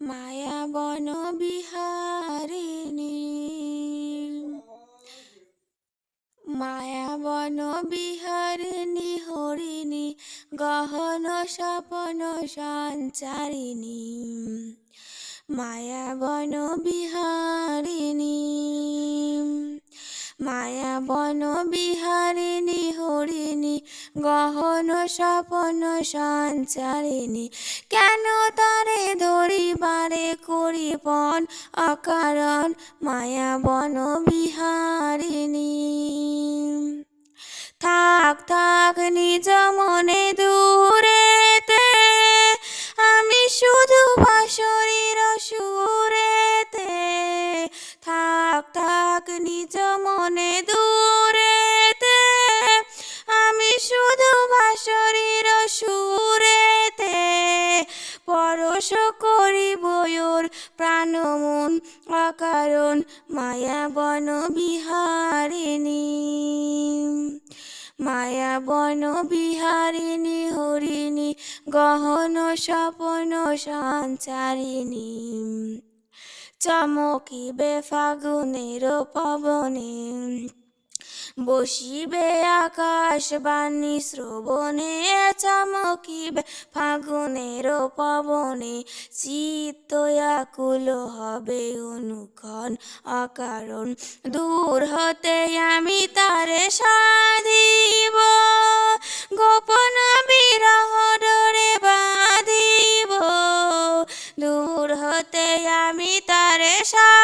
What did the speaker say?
মায়া বন বিহারিণী। মায়া বন বিহারিণী হরিণী গহন স্বপন সঞ্চারিণী। মায়া বন বিহারিণী মায়া বন বিহারিণী, হরিণী, গহন স্বপন সঞ্চারিণী, কেন তারে ধরিবারে করিপন অকারণ? মায়া বন বিহারিণী। থাক থাক, নিজ পরশ করি বয়ুর প্রাণমন অকারণ, মায়া বন বিহারিণী। মায়া বন বিহারিণী, হরিণী, গহন স্বপন সঞ্চারিণী। চমকিবে ফাগুনের পবনে। বসিবে আকাশ বাণী, শ্রবণে চমকিবে ফাগুনের পবনে। চিত্ত আকুল হবে অনুক্ষণ অকারণ। দূর হতে আমি তারে সাধিব, গোপন বিরহ ডরে বাঁধিব। দূর হতে আমি তারে সাধিব